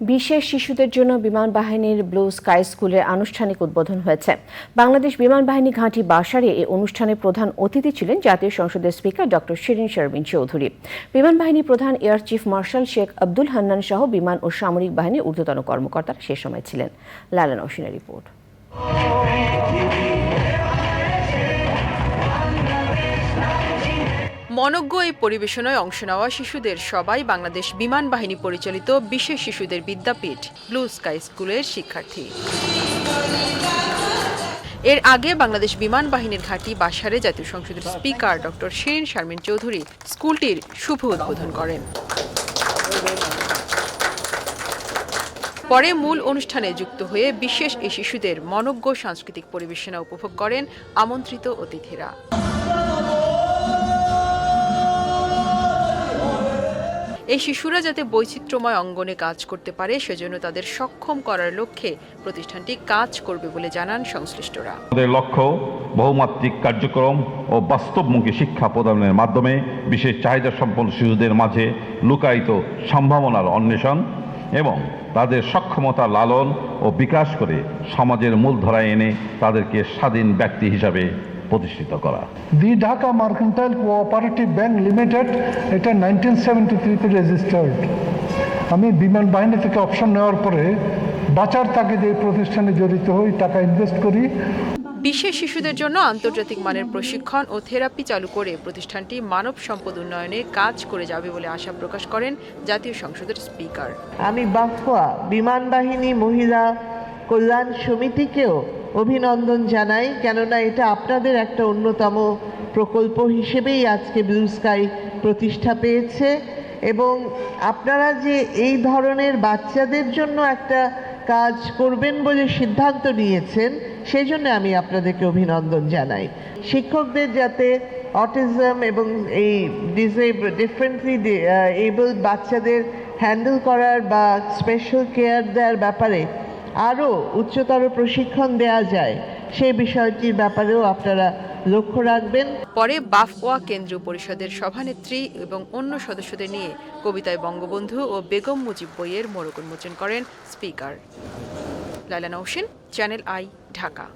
বিশেষ শিশুদের জন্য বিমান বাহিনীর ব্লু স্কাই স্কুলের আনুষ্ঠানিক উদ্বোধন হয়েছে। বাংলাদেশ বিমান বাহিনী ঘাঁটি বাসারে এই অনুষ্ঠানে প্রধান অতিথি ছিলেন জাতীয় সংসদের স্পিকার ডক্টর শিরিন শারমিন চৌধুরী। বিমান বাহিনী প্রধান air chief marshal Sheikh Abdul Hannan সহ বিমান ও সামরিক বাহিনীর ঊর্ধ্বতন কর্মকর্তারা সে সময় ছিলেন। লালা নৌসিনের রিপোর্ট। মনজ্ঞ এই পরিবেশনায় অংশ নেওয়া শিশুদের সবাই বাংলাদেশ বিমান বাহিনী পরিচালিত বিশেষ শিশুদের বিদ্যাপীঠ ব্লু স্কাই স্কুলের শিক্ষার্থী। এর আগে বাংলাদেশ বিমান বাহিনীর ঘাঁটি বাসারে জাতীয় সংসদের স্পিকার ডক্টর শিরিন শারমিন চৌধুরী স্কুলটির শুভ উদ্বোধন করেন। পরে মূল অনুষ্ঠানে যুক্ত হয়ে বিশেষ এই শিশুদের মনজ্ঞ সাংস্কৃতিক পরিবেশনা উপভোগ করেন আমন্ত্রিত অতিথিরা। এই শিশুরা যাতে বৈচিত্র্যময় অঙ্গনে কাজ করতে পারে, সেজন্য তাদের সক্ষম করার লক্ষ্যে প্রতিষ্ঠানটি কাজ করবে বলে জানান সংশ্লিষ্টরা। আমাদের লক্ষ্য বহুমাত্রিক কার্যক্রম ও বাস্তবমুখী শিক্ষা প্রদানের মাধ্যমে বিশেষ চাহিদা সম্পন্ন শিশুদের মাঝে লুকায়িত সম্ভাবনার অন্বেষণ এবং তাদের সক্ষমতা লালন ও বিকাশ করে সমাজের মূলধারায় এনে তাদেরকে স্বাধীন ব্যক্তি হিসাবে প্রতিষ্ঠিত করা। The Dhaka mercantile cooperative bank limited এটা নাইনটিন সেভেন্টি থ্রিতে রেজিস্টার্ড আমি বিমান বাহিনী থেকে অপশন নেওয়ার পরে বাঁচার তাগিদে এই প্রতিষ্ঠানে জড়িত হই টাকা ইনভেস্ট করি। বিশেষ শিশুদের জন্য আন্তর্জাতিক মানের প্রশিক্ষণ ও থেরাপি চালু করে প্রতিষ্ঠানটি মানব সম্পদ উন্নয়নে কাজ করে যাবে বলে আশা প্রকাশ করেন জাতীয় সংসদের স্পিকার। আমি বাফুয়া বিমান বাহিনী মহিলা কল্যাণ সমিতিকেও অভিনন্দন জানাই, কেননা এটা আপনাদের একটা অন্যতম প্রকল্প হিসেবেই আজকে ব্লু স্কাই প্রতিষ্ঠা পেয়েছে। এবং আপনারা যে এই ধরনের বাচ্চাদের জন্য একটা কাজ করবেন বলে সিদ্ধান্ত নিয়েছেন সেই জন্য আমি আপনাদেরকে অভিনন্দন জানাই। শিক্ষকদের যাতে অটিজম এবং এই ডিসেবল ডিফারেন্টলি এবল বাচ্চাদের হ্যান্ডেল করার বা স্পেশাল কেয়ার দেওয়ার ব্যাপারে আরও উচ্চতর প্রশিক্ষণ দেয়া যায়। সেই বিষয়টির ব্যাপারেও আপনারা লক্ষ্য রাখবেন। পরে বাফওয়া কেন্দ্রীয় পরিষদের সভানেত্রী এবং অন্য সদস্যদের নিয়ে কবিতায় বঙ্গবন্ধু ও বেগম মুজিব বইয়ের মোড়ক উন্মোচন করেন স্পিকার। লালা নৌসেন চ্যানেল আই, ঢাকা।